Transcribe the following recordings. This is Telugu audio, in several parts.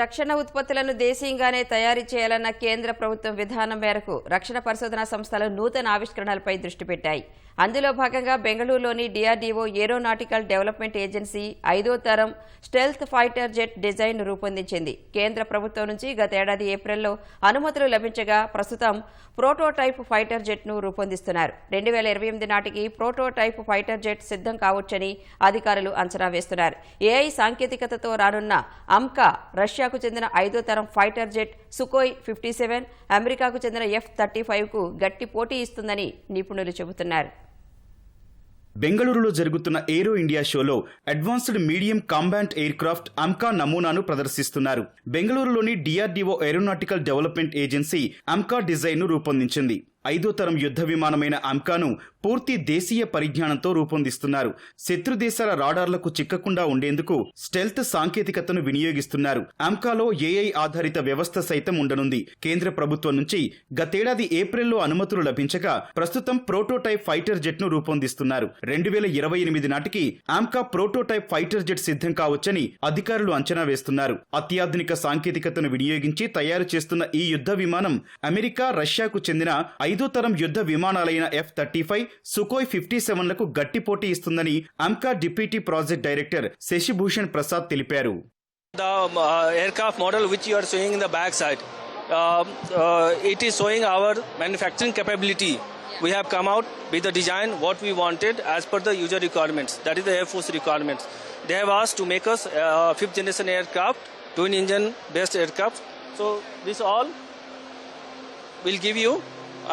రక్షణ ఉత్పత్తులను దేశీయంగానే తయారీ చేయాలన్న కేంద్ర ప్రభుత్వం విధానం మేరకు రక్షణ పరిశోధనా సంస్థలు నూతన ఆవిష్కరణలపై దృష్టి పెట్టాయి. అందులో భాగంగా బెంగళూరులోని డిఆర్డీఓ ఏరోనాటికల్ డెవలప్మెంట్ ఏజెన్సీ ఐదో తరం స్టెల్త్ ఫైటర్ జెట్ డిజైన్ రూపొందించింది. కేంద్ర ప్రభుత్వం నుంచి గతేడాది ఏప్రిల్లో అనుమతులు లభించగా ప్రస్తుతం ప్రోటోటైప్ ఫైటర్ జెట్ను రూపొందిస్తున్నారు. రెండు వేల ఇరవై ఎనిమిది నాటికి ప్రోటోటైప్ ఫైటర్ జెట్ సిద్ధం కావచ్చని అధికారులు అంచనా వేస్తున్నారు. ఏఐ సాంకేతికతతో రానున్న అమ్కా రష్యాకు చెందిన ఐదో తరం fighter jet Sukhoi fifty seven అమెరికాకు చెందిన ఎఫ్ థర్టీ ఫైవ్కు గట్టి పోటీ ఇస్తుందని నిపుణులు చెబుతున్నారు. బెంగళూరులో జరుగుతున్న ఏరో ఇండియా షోలో advanced medium combat aircraft AMCA నమూనాను ప్రదర్శిస్తున్నారు. బెంగళూరులోని DRDO aeronautical development agency AMCA డిజైన్ను రూపొందించింది. ఐదో తరం యుద్ధ విమానమైన అమ్కాను పూర్తి దేశీయ పరిజ్ఞానంతో రూపొందిస్తున్నారు. శత్రు దేశాల రాడార్లకు చిక్కకుండా ఉండేందుకు స్టెల్త్ సాంకేతికతను వినియోగిస్తున్నారు. అమ్కాలో ఏఐ ఆధారిత వ్యవస్థ సైతం ఉండనుంది. కేంద్ర ప్రభుత్వం నుంచి గతేడాది ఏప్రిల్లో అనుమతులు లభించగా ప్రస్తుతం ప్రోటోటైప్ ఫైటర్ జెట్ను రూపొందిస్తున్నారు. రెండు వేల ఇరవై ఎనిమిది నాటికి ఆమ్కా ప్రోటోటైప్ ఫైటర్ జెట్ సిద్ధం కావచ్చని అధికారులు అంచనా వేస్తున్నారు. అత్యాధునిక సాంకేతికతను వినియోగించి తయారు చేస్తున్న ఈ యుద్ధ విమానం అమెరికా రష్యాకు చెందిన ఐదో తరం యుద్ధ విమానాలైన F thirty five Sukhoi fifty సెవెన్లకు గట్టి పోటీ ఇస్తుందని AMCA deputy project director Shashibhushan Prasad తెలిపారు The uh, aircraft model which you are showing in the back side, uh, it is showing our manufacturing capability. We have come out with the design what we wanted as per the user requirements. That is the Air Force requirements. They have asked to make us uh, fifth generation aircraft, twin engine based aircraft. So this all will give you.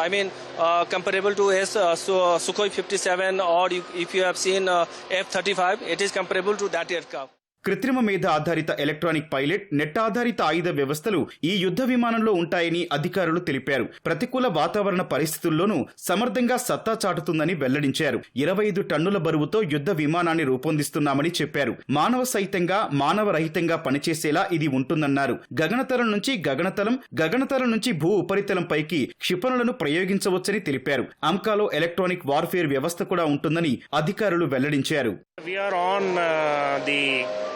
I mean, uh, comparable to S, uh, so, uh, Sukhoi 57 or if you have seen uh, F-35, it is comparable to that aircraft. కృత్రిమ మేధ ఆధారిత ఎలక్ట్రానిక్ పైలట్ నెట్ ఆధారిత ఆయుధ వ్యవస్థలు ఈ యుద్ధ విమానంలో ఉంటాయని అధికారులు తెలిపారు. ప్రతికూల వాతావరణ పరిస్థితుల్లోనూ సమర్థంగా సత్తా చాటుతుందని వెల్లడించారు. ఇరవై ఐదు టన్నుల బరువుతో యుద్ధ విమానాన్ని రూపొందిస్తున్నామని చెప్పారు. మానవ సహితంగా మానవ రహితంగా పనిచేసేలా ఇది ఉంటుందన్నారు. గగనతలం నుంచి గగనతలం గగనతలం నుంచి భూ ఉపరితలం పైకి క్షిపణులను ప్రయోగించవచ్చని తెలిపారు. అమ్కాలో ఎలక్ట్రానిక్ వార్ఫేర్ వ్యవస్థ కూడా ఉంటుందని అధికారులు వెల్లడించారు. We are on uh, the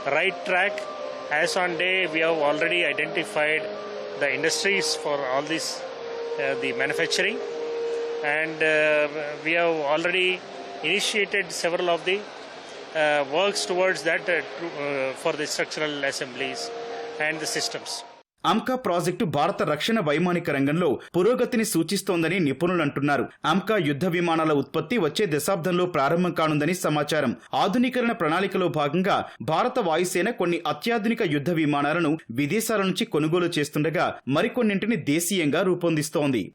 right track. As on day, we have already identified the industries for all this, uh, the manufacturing, and uh, we have already initiated several of the uh, works towards that uh, to, uh, for the structural assemblies and the systems. AMCA project భారత రక్షణ వైమానిక రంగంలో పురోగతిని సూచిస్తోందని నిపుణులు అంటున్నారు. అమ్కా యుద్ధ విమానాల ఉత్పత్తి వచ్చే దశాబ్దంలో ప్రారంభం కానుందని సమాచారం. ఆధునీకరణ ప్రణాళికలో భాగంగా భారత వాయుసేన కొన్ని అత్యాధునిక యుద్ధ విమానాలను విదేశాల నుంచి కొనుగోలు చేస్తుండగా మరికొన్నింటిని దేశీయంగా రూపొందిస్తోంది.